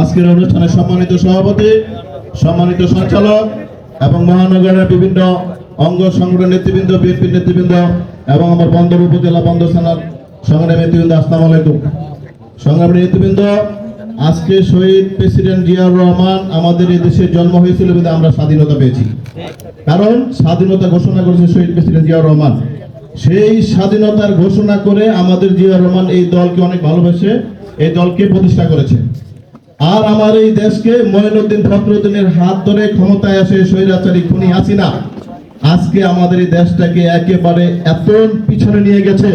আজকের অনুষ্ঠানের সম্মানিত সভাপতি, সম্মানিত সঞ্চালক এবং মহানগরের বিভিন্ন অঙ্গ সংগঠন নেতৃবৃন্দ, বিএনপি নেতৃবৃন্দ এবং আমার বন্দর উপজেলা বন্দর থানার সংগ্রামী নেতৃবৃন্দ, আসসালামু আলাইকুম। সংগ্রামী নেতৃবৃন্দ, আজকে শহীদ প্রেসিডেন্ট জিয়াউর রহমান আমাদের এই দেশের জন্ম হয়েছিল বলে আমরা স্বাধীনতা পেয়েছি। কারণ স্বাধীনতা ঘোষণা করেছে শহীদ প্রেসিডেন্ট জিয়াউর রহমান। সেই স্বাধীনতার ঘোষণা করে আমাদের জিয়াউর রহমান এই দলকে অনেক ভালোবেসে এই দলকে প্রতিষ্ঠা করেছে আর আমার এই দেশকে মঈনুদ্দিন ফখরুদ্দিনের হাত ধরে ক্ষমতায় আসে স্বৈরাচারী খুনি হাসিনা। আজকে আমাদের এই দেশটাকে একেবারে এত পিছনে নিয়ে গেছে।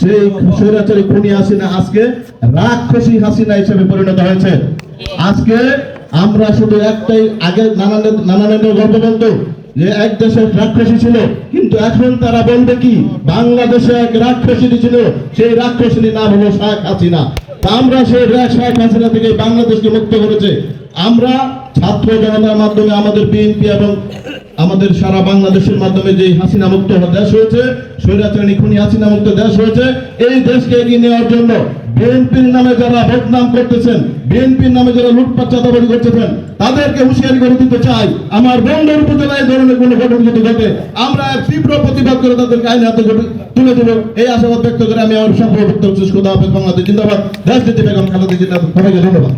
সেই স্বৈরাচারী খুনি হাসিনা আজকে রাক্ষসী হাসিনা হিসেবে পরিণত হয়েছে। আজকে আমরা শুধু একটাই আগে নানান নে- নানা গল্প বলতো যে এক দেশের রাক্ষসী ছিল, কিন্তু এখন তারা বলবে কি, বাংলাদেশে এক রাক্ষসী ছিল, সেই রাক্ষসীর নাম হলো শেখ হাসিনা। আমরা সেই শেখ হাসিনা থেকে বাংলাদেশকে মুক্ত করেছে। আমরা ছাত্র জনতার মাধ্যমে, আমাদের বিএনপি এবং আমাদের সারা বাংলাদেশের মাধ্যমে যে হাসিনা মুক্ত দেশ হয়েছে, স্বৈরাচারী খুনি হাসিনা মুক্ত দেশ হয়েছে, এই দেশকে এগিয়ে নেওয়ার জন্য বিএনপির নামে যারা বদনাম করতেছেন, বিএনপির নামে যারা লুটপাট চাঁদাবাজি করতেছেন, তাদেরকে হুঁশিয়ারি করে দিতে চাই। আমার বন্ধের উপজেলায় ধরনের কোনো ঘটনা যদি ঘটে, আমরা তীব্র প্রতিবাদ করে তাদেরকে আইন হাতে তুলে দেবো। এই আশাবাদ ব্যক্ত করে আমি আমার সম্পর্ক বাংলাদেশ, জিন্দাবাদ। রাজনীতি বেগম খালেদা জিন্দাবাদ। সবাইকে ধন্যবাদ।